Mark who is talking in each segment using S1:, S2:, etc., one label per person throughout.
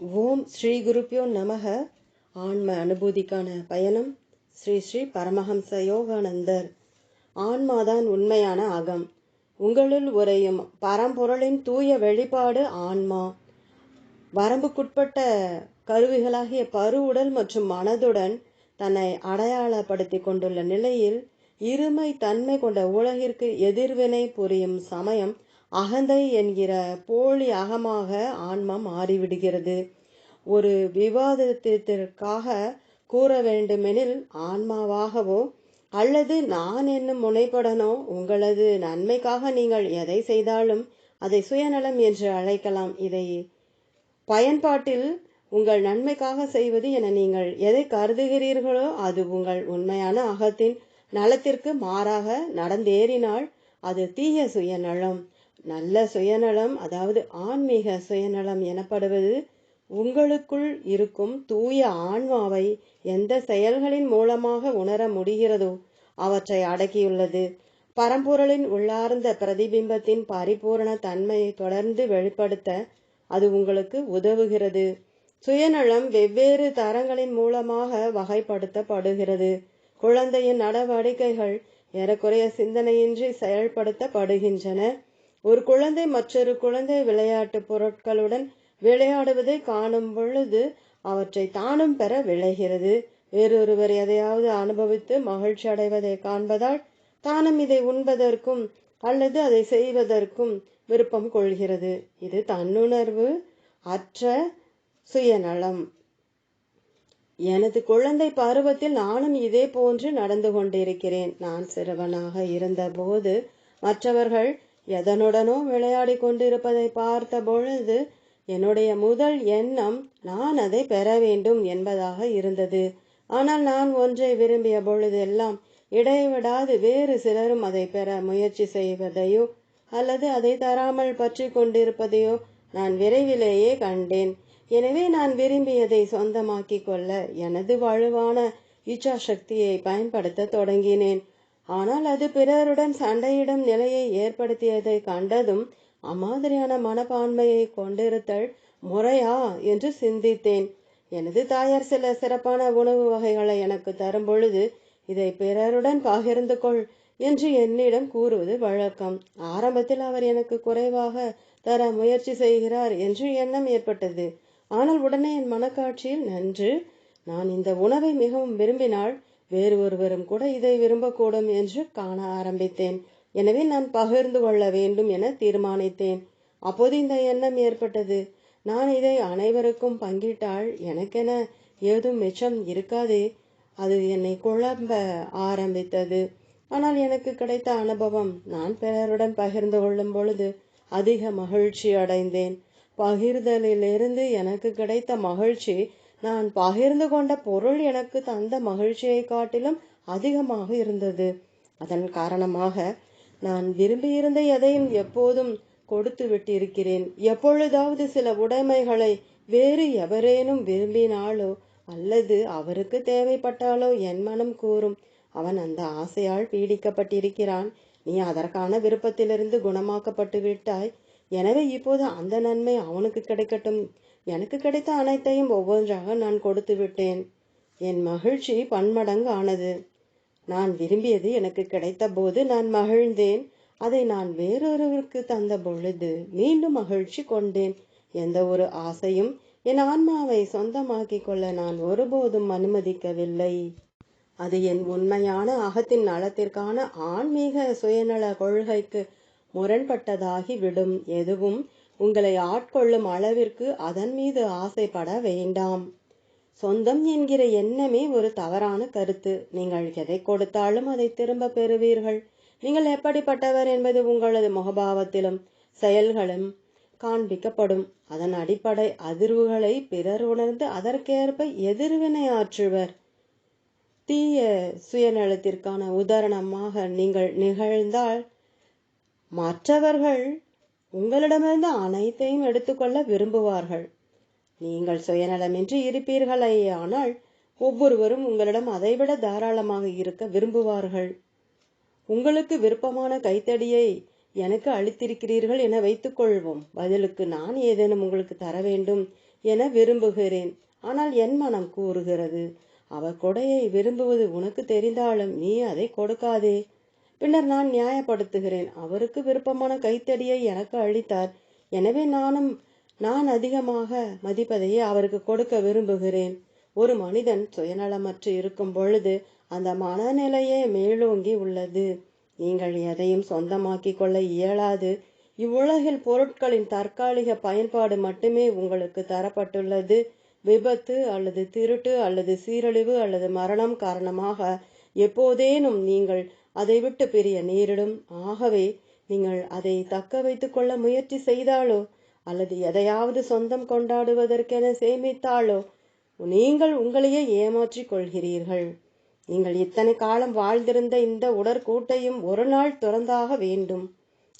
S1: ஓம் ஸ்ரீ குருப்பியோ நமக. ஆன்ம அனுபூதிக்கான பயணம் ஸ்ரீ ஸ்ரீ பரமஹம்ச யோகானந்தர். ஆன்மாதான் உண்மையான அகம். உங்களுள் உரையும் பரம்பொருளின் தூய வெளிப்பாடு ஆன்மா. வரம்புக்குட்பட்ட கருவிகளாகிய பருவுடல் மற்றும் மனதுடன் தன்னை அடையாளப்படுத்தி கொண்டுள்ள நிலையில் இருமை தன்மை கொண்ட உலகிற்கு எதிர்வினை புரியும் சமயம் அகந்தை என்கிற போலி அகமாக ஆன்மா மாறிவிடுகிறது. ஒரு விவாதத்திற்காக கூற வேண்டுமெனில் ஆன்மாவாகவோ அல்லது நான் என்னும் முனைப்படனோ உங்களது நன்மைக்காக நீங்கள் எதை செய்தாலும் அதை சுயநலம் என்று அழைக்கலாம். இதை பயன்பாட்டில் உங்கள் நன்மைக்காக செய்வது என நீங்கள் எதை கருதுகிறீர்களோ அது உங்கள் உண்மையான அகத்தின் நலத்திற்கு மாறாக நடந்தேறினால் அது தீய சுயநலம். நல்ல சுயநலம் அதாவது ஆன்மீக சுயநலம் எனப்படுவது உங்களுக்குள் இருக்கும் தூய ஆன்மாவை எந்த செயல்களின் மூலமாக உணர முடிகிறதோ அவற்றை அடக்கியுள்ளது. பரம்பொருளின் உள்ளார்ந்த பிரதிபிம்பத்தின் பரிபூரண தன்மையை தொடர்ந்து வெளிப்படுத்த அது உங்களுக்கு உதவுகிறது. சுயநலம் வெவ்வேறு தரங்களின் மூலமாக வகைப்படுத்தப்படுகிறது. குழந்தையின் நடவடிக்கைகள் ஏறக்குறைய சிந்தனையின்றி செயல்படுத்தப்படுகின்றன. ஒரு குழந்தை மற்றொரு குழந்தை விளையாட்டு பொருட்களுடன் விளையாடுவதை காணும் பொழுது அவற்றை தானும் பெற விளைகிறது. வேறொருவர் எதையாவது அனுபவித்து மகிழ்ச்சி அடைவதை காண்பதால் தானும் இதை உண்பதற்கும் அல்லது அதை செய்வதற்கும் விருப்பம் கொள்கிறது. இது தன்னுணர்வு அற்ற சுயநலம். எனது குழந்தை பருவத்தில் நானும் இதே போன்று நடந்து கொண்டிருக்கிறேன். நான் சிறுவனாக இருந்தபோது மற்றவர்கள் எதனுடனோ விளையாடி கொண்டிருப்பதை பார்த்த பொழுது என்னுடைய முதல் எண்ணம் நான் அதை பெற வேண்டும் என்பதாக இருந்தது. ஆனால் நான் ஒன்றை விரும்பிய பொழுதெல்லாம் இடைவிடாது வேறு சிலரும் அதை பெற முயற்சி செய்வதையோ அல்லது அதை தராமல் பற்றி கொண்டிருப்பதையோ நான் விரைவிலேயே கண்டேன். எனவே நான் விரும்பியதை சொந்தமாக்கி கொள்ள எனது வலுவான இச்சா சக்தியை பயன்படுத்த தொடங்கினேன். ஆனால் அது பிறருடன் சண்டையிடும் நிலையை ஏற்படுத்தியதை கண்டதும் அம்மாதிரியான மனப்பான்மையை கொண்டிருத்தல் முறையா என்று சிந்தித்தேன். எனது தாயார் சில சிறப்பான உணவு வகைகளை எனக்கு தரும் பொழுது இதை பிறருடன் பகிர்ந்து கொள் என்று என்னிடம் கூறுவது வழக்கம். ஆரம்பத்தில் அவர் எனக்கு குறைவாக தர முயற்சி செய்கிறார் என்று எண்ணம் ஏற்பட்டது. ஆனால் உடனே என் மனக்காட்சியில் நன்று நான் இந்த உணவை மிகவும் விரும்பினால் வேறு ஒருவரும் கூட இதை விரும்பக்கூடும் என்று காண ஆரம்பித்தேன். எனவே நான் பகிர்ந்து கொள்ள வேண்டும் என தீர்மானித்தேன். அப்போது இந்த எண்ணம் ஏற்பட்டது. நான் இதை அனைவருக்கும் பங்கிட்டால் எனக்கென ஏதும் மிச்சம் இருக்காதே. அது என்னை குழம்ப ஆரம்பித்தது. ஆனால் எனக்கு கிடைத்த அனுபவம் நான் பிறருடன் பகிர்ந்து கொள்ளும் பொழுது அதிக மகிழ்ச்சி அடைந்தேன். பகிர்தலிலிருந்து எனக்கு கிடைத்த மகிழ்ச்சி நான் பகிர்ந்து கொண்ட பொருள் எனக்கு தந்த மகிழ்ச்சியை காட்டிலும் அதிகமாக இருந்தது. அதன் காரணமாக நான் விரும்பியிருந்த எதையும் எப்போதும் கொடுத்து விட்டிருக்கிறேன். எப்பொழுதாவது சில உடைமைகளை வேறு எவரேனும் விரும்பினாலோ அல்லது அவருக்கு தேவைப்பட்டாலோ என் மனம் கூறும் அவன் அந்த ஆசையால் பீடிக்கப்பட்டிருக்கிறான். நீ அதற்கான விருப்பத்திலிருந்து குணமாக்கப்பட்டு விட்டாய். எனவே இப்போது அந்த நன்மை அவனுக்கு கிடைக்கட்டும். எனக்கு கிடைத்த அனைத்தையும் ஒவ்வொன்றாக நான் கொடுத்து விட்டேன். என் மகிழ்ச்சி பன்மடங்கு ஆனது நான் விரும்பியது எனக்கு கிடைத்த போது நான் மகிழ்ந்தேன். அதை நான் வேறொருவருக்கு தந்த பொழுது மீண்டும் மகிழ்ச்சி கொண்டேன். எந்த ஒரு ஆசையும் என் ஆன்மாவை சொந்தமாக்கிக் கொள்ள நான் ஒருபோதும் அனுமதிக்கவில்லை. அது என் உண்மையான அகத்தின் நலத்திற்கான ஆன்மீக சுயநல கொள்கைக்கு முரண்பட்டதாகி விடும் எதுவும் உங்களை ஆட்கொள்ளும் அளவிற்கு அதன் மீது ஆசைப்பட வேண்டாம். சொந்தம் என்கிற எண்ணமே ஒரு தவறான கருத்து. நீங்கள் எதை கொடுத்தாலும் அதை திரும்ப பெறுவீர்கள். நீங்கள் எப்படிப்பட்டவர் என்பது உங்களது முகபாவத்திலும் செயல்களும் காண்பிக்கப்படும். அதன் அடிப்படை அதிர்வுகளை பிறர் உணர்ந்து அதற்கேற்ப எதிர்வினை ஆற்றுவர். தீய சுயநலத்திற்கான உதாரணமாக நீங்கள் நிகழ்ந்தால் மற்றவர்கள் உங்களிடமிருந்து அனைத்தையும் எடுத்துக்கொள்ள விரும்புவார்கள். நீங்கள் சுயநலமின்றி இருப்பீர்களே ஆனால் ஒவ்வொருவரும் உங்களிடம் அதைவிட தாராளமாக இருக்க விரும்புவார்கள். உங்களுக்கு விருப்பமான கைத்தடியை எனக்கு அளித்திருக்கிறீர்கள் என வைத்துக்கொள்வோம். பதிலுக்கு நான் ஏதேனும் உங்களுக்கு தர வேண்டும் என விரும்புகிறேன். ஆனால் என் மனம் கூறுகிறது அவர் கொடையை விரும்புவது உனக்கு தெரிந்தாலும் நீ அதை கொடுக்காதே. பின்னர் நான் நியாயப்படுத்துகிறேன் அவருக்கு விருப்பமான கைத்தடியை எனக்கு அளித்தார். எனவே நானும் நான் அதிகமாக மதிப்பதையே அவருக்கு கொடுக்க விரும்புகிறேன். ஒரு மனிதன் சுயநலமற்று இருக்கும் பொழுது அந்த மனநிலையே மேலோங்கி உள்ளது. நீங்கள் எதையும் சொந்தமாக்கிக் கொள்ள இயலாது. இவ்வுலகில் பொருட்களின் தற்காலிக பயன்பாடு மட்டுமே உங்களுக்கு தரப்பட்டுள்ளது. விபத்து அல்லது திருட்டு அல்லது சீரழிவு அல்லது மரணம் காரணமாக எப்போதேனும் நீங்கள் அதை விட்டு பிரிய நேரிடும். ஆகவே நீங்கள் அதை தக்க வைத்துக் கொள்ள முயற்சி செய்தாலோ அல்லது எதையாவது சொந்தம் கொண்டாடுவதற்கென சேமித்தாலோ நீங்கள் உங்களையே ஏமாற்றிக் கொள்கிறீர்கள். நீங்கள் இத்தனை காலம் வாழ்ந்திருந்த இந்த உடற்கூட்டையும் ஒரு நாள் துறந்தாக வேண்டும்.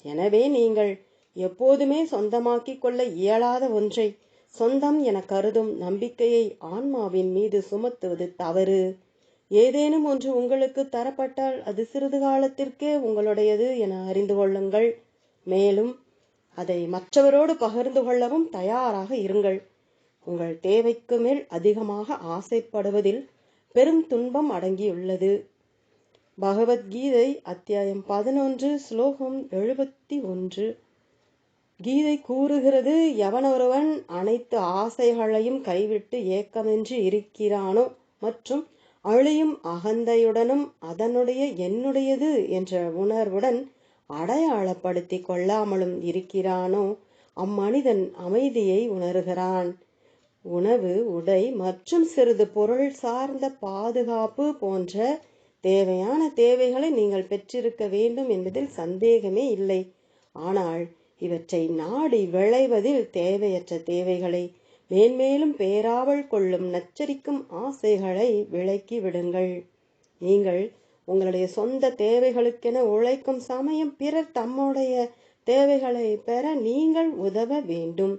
S1: எனவே நீங்கள் எப்போதுமே சொந்தமாக்கிக் கொள்ள இயலாத ஒன்றை சொந்தம் என கருதும் நம்பிக்கையை ஆன்மாவின் மீது சுமத்துவது தவறு. ஏதேனும் ஒன்று உங்களுக்கு தரப்பட்டால் அது சிறிது காலத்திற்கே உங்களுடையது என அறிந்து கொள்ளுங்கள். மேலும் அதை மற்றவரோடு பகிர்ந்து கொள்ளவும் தயாராக இருங்கள். உங்கள் தேவைக்கு மேல் அதிகமாக ஆசைப்படுவதில் பெரும் துன்பம் அடங்கியுள்ளது. பகவத்கீதை அத்தியாயம் பதினொன்று ஸ்லோகம் எழுபத்தி ஒன்று. கீதை கூறுகிறது எவனொருவன் அனைத்து ஆசைகளையும் கைவிட்டு ஏக்கமின்றி இருக்கிறானோ மற்றும் அழியும் அகந்தையுடனும் அதனுடைய என்னுடையது என்ற உணர்வுடன் அடையாளப்படுத்தி கொள்ளாமலும் இருக்கிறானோ? அம்மனிதன் அமைதியை உணர்கிறான். உணவு உடை மற்றும் சிறிது பொருள் சார்ந்த பாதுகாப்பு போன்ற தேவையான தேவைகளை நீங்கள் பெற்றிருக்க வேண்டும் என்பதில் சந்தேகமே இல்லை. ஆனால் இவற்றை நாடி விளைவதில் தேவையற்ற தேவைகளை மேன்மேலும் பேராவல் கொள்ளும் நச்சரிக்கும் ஆசைகளை விலக்கி விடுங்கள் நீங்கள் உங்களுடைய சொந்த தேவைகளுக்கென உழைக்கும் சமயம் பிறர் தம்முடைய தேவைகளை பெற நீங்கள் உதவ வேண்டும்.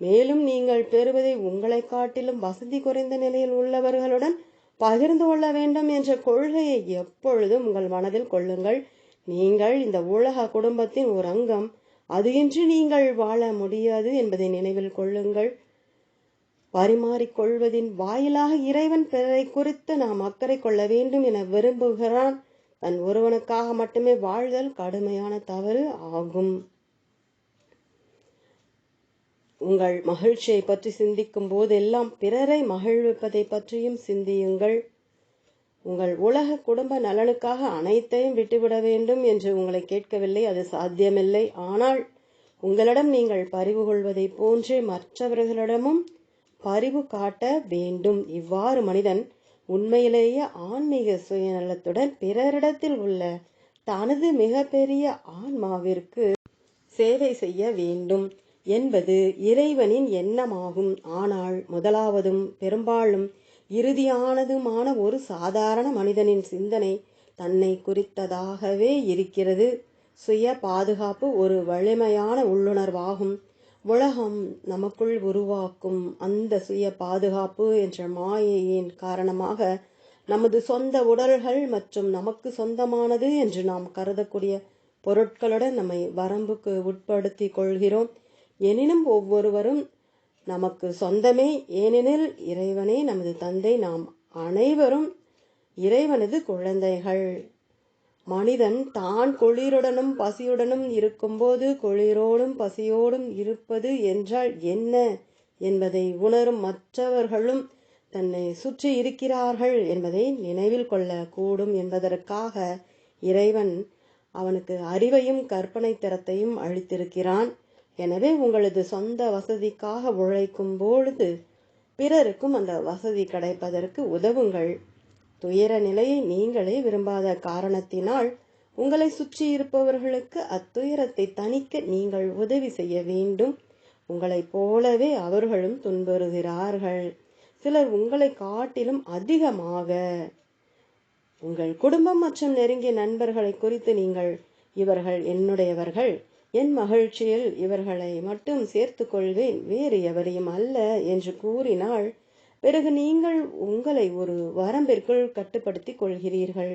S1: மேலும் நீங்கள் பெறுவதை உங்களை காட்டிலும் வசதி குறைந்த நிலையில் உள்ளவர்களுடன் பகிர்ந்து கொள்ள வேண்டும் என்ற கொள்கையை எப்பொழுதும் உங்கள் மனதில் கொள்ளுங்கள். நீங்கள் இந்த உலக குடும்பத்தின் ஒரு அங்கம். அது இன்றி நீங்கள் வாழ முடியாது என்பதை நினைவில் கொள்ளுங்கள். பரிமாறிக்கொள்வதின் வாயிலாக இறைவன் பிறரை குறித்து நாம் அக்கறை கொள்ள வேண்டும் என விரும்புகிறான். தன் ஒருவனுக்காக மட்டுமே வாழ்தல் கடுமையான தவறு ஆகும். உங்கள் மகிழ்ச்சியை பற்றி சிந்திக்கும் போதெல்லாம் பிறரை மகிழ்விப்பதை பற்றியும் சிந்தியுங்கள். உங்கள் உலக குடும்ப நலனுக்காக அனைத்தையும் விட்டுவிட வேண்டும் என்று உங்களை கேட்கவில்லை அது சாத்தியமில்லை. ஆனால் உங்களிடம் நீங்கள் பறிவு கொள்வதை போன்றே மற்றவர்களிடமும் பரிவு காட்ட வேண்டும். இவ்வாறு மனிதன் உண்மையிலேயே ஆன்மீக சுயநலத்துடன் பிறரிடத்தில் உள்ள தனது மிகப்பெரிய ஆன்மாவிற்கு சேவை செய்ய வேண்டும் என்பது இறைவனின் எண்ணமாகும். ஆனால் முதலாவதும் பெரும்பாலும் இறுதியானதுமான ஒரு சாதாரண மனிதனின் சிந்தனை தன்னை குறித்ததாகவே இருக்கிறது. சுய பாதுகாப்பு ஒரு வலிமையான உள்ளுணர்வாகும். உலகம் நமக்குள் உருவாக்கும் அந்த சுய பாதுகாப்பு என்ற மாயையின் காரணமாக நமது சொந்த உடல்கள் மற்றும் நமக்கு சொந்தமானது என்று நாம் கருதக்கூடிய பொருட்களுடன் நம்மை வரம்புக்கு உட்படுத்தி கொள்கிறோம். எனினும் ஒவ்வொருவரும் நமக்கு சொந்தமே. ஏனெனில் இறைவனே நமது தந்தை. நாம் அனைவரும் இறைவனது குழந்தைகள். மனிதன் தான் குளிருடனும் பசியுடனும் இருக்கும்போது குளிரோடும் பசியோடும் இருப்பது என்றால் என்ன என்பதை உணரும் மற்றவர்களும் தன்னை சுற்றி இருக்கிறார்கள் என்பதை நினைவில் கொள்ள கூடும் என்பதற்காக இறைவன் அவனுக்கு அறிவையும் கற்பனை திறத்தையும் அளித்திருக்கிறான். எனவே உங்களது சொந்த வசதிக்காக உழைக்கும் பொழுது பிறருக்கும் அந்த வசதி கிடைப்பதற்கு உதவுங்கள். துயர நிலையை நீங்களே விரும்பாத காரணத்தினால் உங்களை சுற்றி இருப்பவர்களுக்கு அத்துயரத்தை தணிக்க நீங்கள் உதவி செய்ய வேண்டும். உங்களைப் போலவே அவர்களும் துன்புறுகிறார்கள். சிலர் உங்களை காட்டிலும் அதிகமாக. உங்கள் குடும்பம் மற்றும் நெருங்கிய நண்பர்களை குறித்து நீங்கள் இவர்கள் என்னுடையவர்கள். என் மகிழ்ச்சியில் இவர்களை மட்டும் சேர்த்து கொள்வேன் வேறு எவரையும் அல்ல என்று கூறினால் பிறகு நீங்கள் உங்களை ஒரு வரம்பிற்குள் கட்டுப்படுத்திக் கொள்கிறீர்கள்.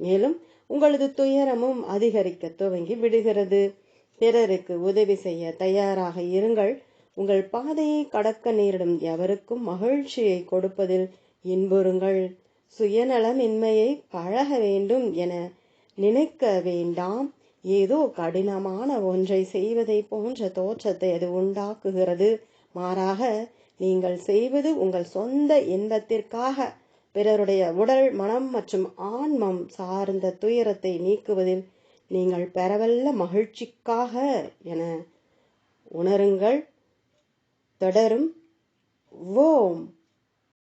S1: மேலும் உங்களது துயரமும் அதிகரிக்க துவங்கி விடுகிறது. பிறருக்கு உதவி செய்ய தயாராக இருங்கள். உங்கள் பாதையை கடக்க நேரிடும் எவருக்கும் மகிழ்ச்சியை கொடுப்பதில் இன்புறுங்கள். சுயநலமின்மையை பழக வேண்டும் என நினைக்க வேண்டாம். ஏதோ கடினமான ஒன்றை செய்வதை போன்ற தோற்றத்தை அது உண்டாக்குகிறது. மாறாக நீங்கள் செய்வது உங்கள் சொந்த இன்பத்திற்காக. பிறருடைய உடல் மனம் மற்றும் ஆன்மம் சார்ந்த துயரத்தை நீக்குவதில் நீங்கள் பெறவல்ல மகிழ்ச்சிக்காக என உணருங்கள். தொடரும். ஓம்.